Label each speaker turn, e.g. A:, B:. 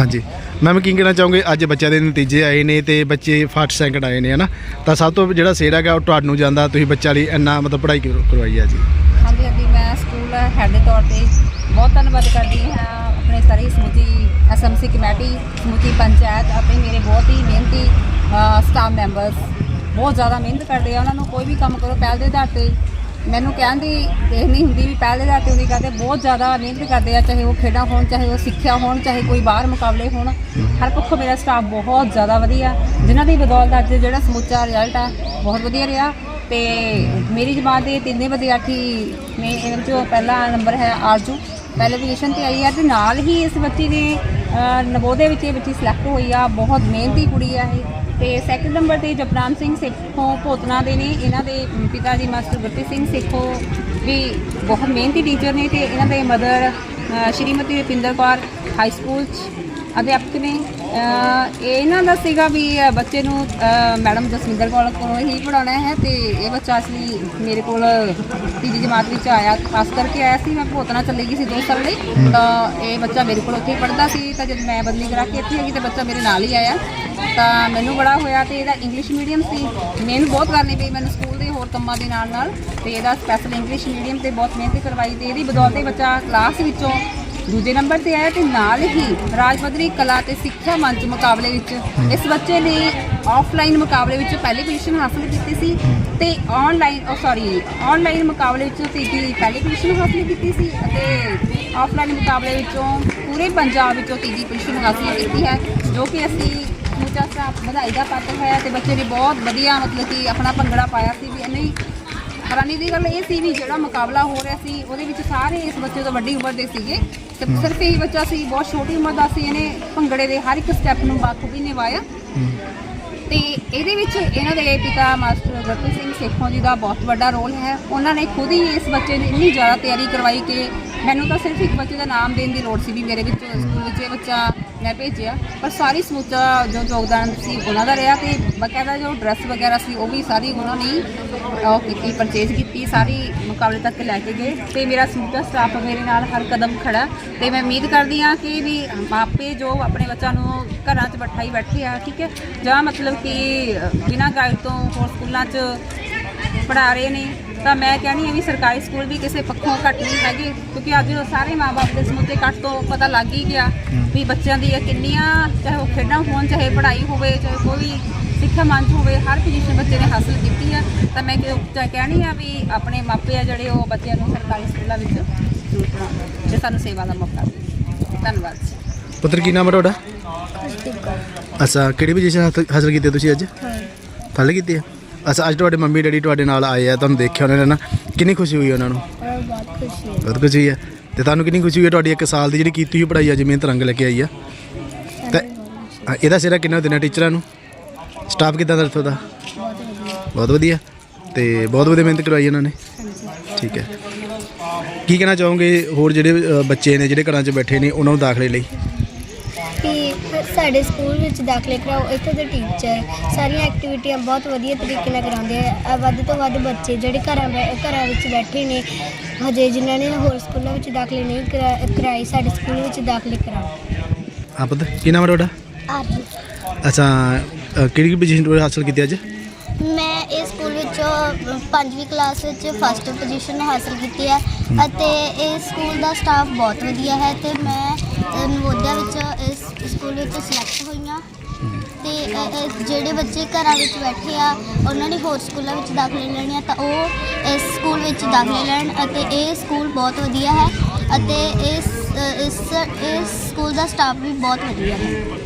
A: ਹਾਂਜੀ। ਮੈਮ ਕੀ ਕਹਿਣਾ ਚਾਹੋਗੇ? ਅੱਜ ਬੱਚਿਆਂ ਦੇ ਨਤੀਜੇ ਆਏ ਨੇ ਤੇ ਬੱਚੇ ਫਸਟ ਸੈਕਿੰਡ ਆਏ ਨੇ, ਹਨਾ? ਤਾਂ ਸਭ ਤੋਂ ਜਿਹੜਾ ਸਿਹਰਾ ਹੈਗਾ ਉਹ ਤੁਹਾਨੂੰ ਜਾਂਦਾ, ਤੁਸੀਂ ਬੱਚਿਆਂ ਲਈ ਇੰਨਾ ਮਤਲਬ ਪੜ੍ਹਾਈ ਕਰੋ- ਕਰਵਾਈ ਆ ਜੀ।
B: ਹਾਂਜੀ ਹਾਂਜੀ, ਮੈਂ ਸਕੂਲ ਹੈਡ ਦੇ ਤੌਰ ਤੇ ਬਹੁਤ ਧੰਨਵਾਦ ਕਰਦੀ ਹਾਂ ਆਪਣੇ ਸਾਰੀ ਸਮੁੱਚੀ ਐਸਐਮਸੀ ਕਮੇਟੀ, ਸਮੁੱਚੀ ਪੰਚਾਇਤ ਅਤੇ ਮੇਰੇ ਬਹੁਤ ਹੀ ਮਿਹਨਤੀ ਸਟਾਫ ਮੈਂਬਰਸ ਬਹੁਤ ਜ਼ਿਆਦਾ ਮਿਹਨਤ ਕਰਦੇ ਆ, ਉਹਨਾਂ ਨੂੰ ਕੋਈ ਵੀ ਕੰਮ ਕਰੋ, ਪਹਿਲ ਦੇ ਆਧਾਰ ਤੇ ਮੈਨੂੰ ਕਹਿਣ ਦੀ ਇਹ ਨਹੀਂ ਹੁੰਦੀ ਵੀ ਪਹਿਲੇ ਦੇ ਤੇ ਉਹਦੀ ਕਰਦੇ, ਬਹੁਤ ਜ਼ਿਆਦਾ ਮਿਹਨਤ ਕਰਦੇ ਆ, ਚਾਹੇ ਉਹ ਖੇਡਾਂ ਹੋਣ, ਚਾਹੇ ਉਹ ਸਿੱਖਿਆ ਹੋਣ, ਚਾਹੇ ਕੋਈ ਬਾਹਰ ਮੁਕਾਬਲੇ ਹੋਣ। ਹਰ ਪੱਖੋਂ ਮੇਰਾ ਸਟਾਫ ਬਹੁਤ ਜ਼ਿਆਦਾ ਵਧੀਆ। ਜਿਨ੍ਹਾਂ ਦੀ ਬਦੌਲਤ ਅੱਜ ਜਿਹੜਾ ਸਮੁੱਚਾ ਰਿਜ਼ਲਟ ਆ, ਬਹੁਤ ਵਧੀਆ ਰਿਹਾ। ਤੇ ਮੇਰੀ ਜਮਾਤ ਦੇ ਤਿੰਨੇ ਵਿਦਿਆਰਥੀ ਨੇ ਇਹਨਾਂ ਚੋਂ ਪਹਿਲਾ ਨੰਬਰ ਹੈ ਆਰਜੂ। ਪਹਿਲੇ ਪੋਜੀਸ਼ਨ ਤੇ ਆਈ ਹੈ ਤੇ ਨਾਲ ਹੀ ਇਸ ਬੱਚੀ ਨੇ ਨਵੋਦੇ ਵਿੱਚ ਇਹ ਬੱਚੀ ਸਿਲੈਕਟ ਹੋਈ ਆ, ਬਹੁਤ ਮਿਹਨਤੀ ਕੁੜੀ ਆ ਇਹ। ਤੇ ਸੈਕੰਡ ਨੰਬਰ ਤੇ ਜਪਨਾਮ ਸਿੰਘ ਸਿੱਖੋਂ ਭੋਤਨਾ ਦੇ ਨੇ, ਇਹਨਾਂ ਦੇ ਪਿਤਾ ਜੀ ਮਾਸਟਰ ਗੁਰਪ੍ਰੀਤ ਸਿੰਘ ਸੇਖੋਂ ਵੀ ਬਹੁਤ ਮਿਹਨਤੀ ਟੀਚਰ ਨੇ ਤੇ ਇਹਨਾਂ ਦੇ mother Shrimati Rupinder Kaur high school 'ਚ ਅਧਿਆਪਕ ਨੇ ਇਹਨਾਂ ਦਾ ਸੀਗਾ ਵੀ ਬੱਚੇ ਨੂੰ ਮੈਡਮ ਜਸਵਿੰਦਰ ਕੌਰ ਕੋਲੋਂ ਹੀ ਪੜਾਉਣਾ ਹੈ ਤੇ ਇਹ ਬੱਚਾ ਅਸਲੀ ਮੇਰੇ ਕੋਲ ਤੀਜੀ ਜਮਾਤ ਵਿੱਚ ਆਇਆ। ਖਾਸ ਕਰਕੇ ਆਇਆ ਸੀ ਮੈਂ ਭੋਤਨਾ ਚੱਲੀ ਗਈ ਸੀ ਦੋ ਸਾਲ ਲਈ। ਤਾਂ ਇਹ ਬੱਚਾ ਮੇਰੇ ਕੋਲ ਉੱਥੇ ਪੜਦਾ ਸੀ ਤਾਂ ਜਦ ਮੈਂ ਬਦਲੀ ਕਰਾ ਕੇ ਇੱਥੇ ਆ ਗਈ ਤੇ ਬੱਚਾ ਮੇਰੇ ਨਾਲ ਹੀ ਆਇਆ। ਤਾਂ ਮੈਨੂੰ ਬੜਾ ਹੋਇਆ ਤੇ ਇਹਦਾ ਇੰਗਲਿਸ਼ ਮੀਡੀਅਮ ਸੀ। ਮਿਹਨਤ ਬਹੁਤ ਕਰਨੀ ਪਈ ਮੈਨੂੰ ਸਕੂਲ ਦੇ ਹੋਰ ਕੰਮਾਂ ਦੇ ਨਾਲ ਨਾਲ ਤੇ ਇਹਦਾ ਸਪੈਸ਼ਲ ਇੰਗਲਿਸ਼ ਮੀਡੀਅਮ ਤੇ ਬਹੁਤ ਮਿਹਨਤ ਕਰਵਾਈ ਤੇ ਇਹਦੀ ਬਦੌਲਤ ਇਹ ਬੱਚਾ ਕਲਾਸ ਵਿੱਚੋਂ ਦੂਜੇ ਨੰਬਰ ਤੇ ਆਇਆ ਤੇ ਨਾਲ ਹੀ ਰਾਜ ਪੱਧਰੀ ਕਲਾ ਤੇ ਸਿੱਖਿਆ ਮੰਚ ਮੁਕਾਬਲੇ ਵਿੱਚ ਇਸ ਬੱਚੇ ਨੇ ਆਫਲਾਈਨ ਮੁਕਾਬਲੇ ਵਿੱਚ ਪਹਿਲੀ ਪੋਜੀਸ਼ਨ ਹਾਸਲ ਕੀਤੀ ਸੀ ਤੇ ਆਨਲਾਈਨ ਉਹ ਸੌਰੀ ਆਨਲਾਈਨ ਮੁਕਾਬਲੇ ਵਿੱਚ ਤੀਜੀ ਪਹਿਲੀ ਪੋਜੀਸ਼ਨ ਹਾਸਲ ਕੀਤੀ ਸੀ ਅਤੇ ਆਫਲਾਈਨ ਮੁਕਾਬਲੇ ਵਿੱਚੋਂ ਪੂਰੇ ਪੰਜਾਬ ਵਿੱਚੋਂ ਤੀਜੀ ਪੋਜੀਸ਼ਨ ਹਾਸਲ ਕੀਤੀ ਹੈ ਜੋ ਕਿ ਅਸੀਂ ਸਮੁੱਚਾ ਸਟਾਫ ਵਧਾਈ ਦਾ ਪਾਤਰ ਹੈ ਤੇ ਬੱਚੇ ਨੇ ਬਹੁਤ ਵਧੀਆ ਮਤਲਬ ਕਿ ਆਪਣਾ ਭੰਗੜਾ ਪਾਇਆ ਸੀ ਵੀ ਇਹਨੇ ਹੈਰਾਨੀ ਦੀ ਗੱਲ ਇਹ ਸੀ ਵੀ ਜਿਹੜਾ ਮੁਕਾਬਲਾ ਹੋ ਰਿਹਾ ਸੀ ਉਹਦੇ ਵਿੱਚ ਸਾਰੇ ਇਸ ਬੱਚੇ ਤੋਂ ਵੱਡੀ ਉਮਰ ਦੇ ਸੀਗੇ ਤੇ ਸਿਰਫ ਇਹ ਬੱਚਾ ਸੀ ਬਹੁਤ ਛੋਟੀ ਉਮਰ ਦਾ ਸੀ ਇਹਨੇ ਭੰਗੜੇ ਦੇ ਹਰ ਇੱਕ ਸਟੈਪ ਨੂੰ ਬਾਖੂਬੀ ਨਿਭਾਇਆ। ਤੇ ਇਹਦੇ ਵਿੱਚ ਇਹਨਾਂ ਦੇ ਪਿਤਾ ਮਾਸਟਰ ਗੁਰਪ੍ਰੀਤ ਸਿੰਘ ਸੇਖੋਂ ਜੀ ਦਾ ਬਹੁਤ ਵੱਡਾ ਰੋਲ ਹੈ। ਉਹਨਾਂ ਨੇ ਖੁਦ ਹੀ ਇਸ ਬੱਚੇ ਦੀ ਇੰਨੀ ਜ਼ਿਆਦਾ ਤਿਆਰੀ ਕਰਵਾਈ ਕਿ ਮੈਨੂੰ ਤਾਂ ਸਿਰਫ ਇੱਕ ਬੱਚੇ ਦਾ ਨਾਮ ਦੇਣ ਦੀ ਲੋੜ ਸੀ ਵੀ ਮੇਰੇ ਵਿੱਚ ਸਕੂਲ ਵਿੱਚ ਇਹ ਬੱਚਾ ਮੈਂ ਭੇਜਿਆ, ਪਰ ਸਾਰੀ ਸਮੁੱਚਾ ਜੋ ਯੋਗਦਾਨ ਸੀ ਉਹਨਾਂ ਦਾ ਰਿਹਾ ਤੇ ਬਕਾਇਦਾ ਜੋ ਡਰੈਸ ਵਗੈਰਾ ਸੀ, ਉਹ ਵੀ ਸਾਰੀ ਉਹਨਾਂ ਨੇ ਉਹ ਕੀਤੀ ਪਰਚੇਜ਼ ਕੀਤੀ, ਸਾਰੀ ਮੁਕਾਬਲੇ ਤੱਕ ਲੈ ਕੇ ਗਏ। ਤੇ ਮੇਰਾ ਸਮੁੱਚਾ ਸਟਾਫ ਮੇਰੇ ਨਾਲ ਹਰ ਕਦਮ ਖੜਾ। ਤੇ ਮੈਂ ਉਮੀਦ ਕਰਦੀ ਹਾਂ ਕਿ ਵੀ ਮਾਪੇ ਜੋ ਆਪਣੇ ਬੱਚਿਆਂ ਨੂੰ ਘਰਾਂ 'ਚ ਬਿਠਾਈ ਬੈਠੇ ਆ, ਠੀਕ ਹੈ? ਜਾਂ ਮਤਲਬ ਕਿ ਬਿਨਾਂ ਗਾਈਡ ਤੋਂ ਹੋਰ ਸਕੂਲਾਂ 'ਚ ਪੜ੍ਹਾ ਰਹੇ ਨੇ। ਤਾਂ ਮੈਂ ਕਹਿੰਦੀ ਹਾਂ ਵੀ ਸਰਕਾਰੀ ਸਕੂਲ ਵੀ ਕਿਸੇ ਪੱਖੋਂ ਘੱਟ ਨਹੀਂ ਹੈਗੇ ਕਿਉਂਕਿ ਅੱਜ ਸਾਰੇ ਮਾਪੇ ਦੇ ਸਮੁੱਚੇ ਕੱਟ ਤੋਂ ਪਤਾ ਲੱਗ ਹੀ ਗਿਆ ਵੀ ਬੱਚਿਆਂ ਦੀ ਕਿੰਨੀਆਂ ਚਾਹੇ ਉਹ ਖੇਡਾਂ ਹੋਣ ਚਾਹੇ ਪੜ੍ਹਾਈ ਹੋਵੇ ਚਾਹੇ ਕੋਈ ਵੀ ਸਿੱਖਿਆ ਮੰਚ ਹੋਵੇ ਹਰ ਪੋਜੀਸ਼ਨ ਬੱਚੇ ਨੇ ਹਾਸਲ ਕੀਤੀ ਆ। ਤਾਂ ਮੈਂ ਕਿ- ਚਾਹੇ ਕਹਿਣੀ ਆ ਵੀ ਆਪਣੇ ਮਾਪੇ ਆ ਜਿਹੜੇ ਉਹ ਬੱਚਿਆਂ ਨੂੰ ਸਰਕਾਰੀ ਸਕੂਲਾਂ ਵਿੱਚ ਜ਼ਰੂਰ ਤੇ ਸਾਨੂੰ ਸੇਵਾ ਦਾ ਮੌਕਾ ਦੇ ਧੰਨਵਾਦ ਜੀ।
A: ਪੁੱਤਰ ਕੀ ਨਾਮ ਹੈ ਤੁਹਾਡਾ? ਅੱਛਾ ਕਿਹੜੀ ਪੋਜੀਸ਼ਨ ਹਾਸਲ ਕੀਤੀ ਤੁਸੀਂ ਅੱਜ? ਥੱਲੇ ਕੀਤੀ ਹੈ ਅੱਛਾ ਅੱਜ ਤੁਹਾਡੇ ਮੰਮੀ ਡੈਡੀ ਤੁਹਾਡੇ ਨਾਲ ਆਏ ਆ ਤੁਹਾਨੂੰ ਦੇਖਿਆ ਉਹਨਾਂ ਨੇ ਨਾ? ਕਿੰਨੀ ਖੁਸ਼ੀ ਹੋਈ ਉਹਨਾਂ ਨੂੰ?
C: ਬਹੁਤ ਖੁਸ਼ੀ ਹੈ
A: ਬਹੁਤ ਖੁਸ਼ੀ ਹੈ। ਤੇ ਤੁਹਾਨੂੰ ਕਿੰਨੀ ਖੁਸ਼ੀ ਹੋਈ ਤੁਹਾਡੀ ਇੱਕ ਸਾਲ ਦੀ ਜਿਹੜੀ ਕੀਤੀ ਹੋਈ ਪੜ੍ਹਾਈ ਅੱਜ ਮਿਹਨਤ ਰੰਗ ਲੈ ਕੇ ਆਈ ਆ? ਤੇ ਹਾਂ, ਇਹਦਾ ਸਿਰਾ ਕਿੰਨਾ ਦੇਣਾ ਟੀਚਰਾਂ ਨੂੰ? ਸਟਾਫ ਕਿਦਾਂ ਦਾ ਇੱਥੋਂ ਦਾ
C: ਬਹੁਤ ਵਧੀਆ।
A: ਬਹੁਤ ਵਧੀਆ ਤੇ ਬਹੁਤ ਵਧੀਆ ਮਿਹਨਤ ਕਰਵਾਈ ਇਹਨਾਂ ਨੇ? ਠੀਕ ਹੈ। ਕੀ ਕਹਿਣਾ ਚਾਹੋਗੇ ਹੋਰ ਜਿਹੜੇ ਅ, ਬੱਚੇ ਨੇ ਜਿਹੜੇ ਘਰਾਂ 'ਚ ਬੈਠੇ ਨੇ ਉਹਨਾਂ ਨੂੰ ਦਾਖਲੇ ਲਈ?
C: ਕਿ ਸਾਡੇ ਸਕੂਲ ਵਿੱਚ ਦਾਖਲੇ ਕਰਾਓ ਇੱਥੇ ਦੇ ਟੀਚਰ ਸਾਰੀਆਂ ਐਕਟੀਵਿਟੀਆਂ ਬਹੁਤ ਵਧੀਆ ਤਰੀਕੇ ਨਾਲ ਕਰਾਉਂਦੇ ਆ। ਵੱਧ ਤੋਂ ਵੱਧ ਬੱਚੇ ਜਿਹੜੇ ਘਰਾਂ ਬੈ- ਘਰਾਂ ਵਿੱਚ ਬੈਠੇ ਨੇ ਹਜੇ ਜਿਨ੍ਹਾਂ ਨੇ ਹੋਰ ਸਕੂਲਾਂ ਵਿੱਚ ਦਾਖਲੇ ਨਹੀਂ ਕਰਾ- ਕਰਾਏ ਸਾਡੇ ਸਕੂਲ ਵਿੱਚ ਦਾਖਲੇ ਕਰਾਓ।
A: ਹਾਂ ਪੁੱਤ ਕੀ ਨਾਮ ਹੈ ਤੁਹਾਡਾ?
C: ਆਰਜੀ
A: ਅੱਛਾ ਅ, ਕਿਹੜੀ ਪੋਜੀਸ਼ਨ ਤੁਸੀਂ ਹਾਸਲ ਕੀਤੀ ਅੱਜ?
C: ਮੈਂ ਇਸ ਸਕੂਲ ਵਿੱਚੋਂ ਪੰਜਵੀਂ ਕਲਾਸ ਵਿੱਚ ਫਸਟ ਪੋਜੀਸ਼ਨ ਹਾਸਲ ਕੀਤੀ ਹੈ ਅਤੇ ਇਸ ਸਕੂਲ ਦਾ ਸਟਾਫ ਬਹੁਤ ਵਧੀਆ ਹੈ ਤੇ ਮੈਂ ਨਵੋਦਿਆ ਵਿੱਚ ਇਸ ਸਕੂਲ ਵਿੱਚ ਸਿਲੈਕਟ ਹੋਈਆਂ। ਹਾਂ ਤੇ ਅ, ਅ, ਜਿਹੜੇ ਬੱਚੇ ਘਰਾਂ ਵਿੱਚ ਬੈਠੇ ਆ ਉਹਨਾਂ ਨੇ ਹੋਰ ਸਕੂਲਾਂ ਵਿੱਚ ਦਾਖਲੇ ਲੈਣੇ ਆ ਤਾਂ ਉਹ ਇਸ ਸਕੂਲ ਵਿੱਚ ਦਾਖਲੇ ਲੈਣ ਅਤੇ ਇਹ ਸਕੂਲ ਬਹੁਤ ਵਧੀਆ ਹੈ ਅਤੇ ਇਸ ਅ, ਇਸ ਇਸ ਸਕੂਲ ਦਾ ਸਟਾਫ ਵੀ ਬਹੁਤ ਵਧੀਆ ਹੈ।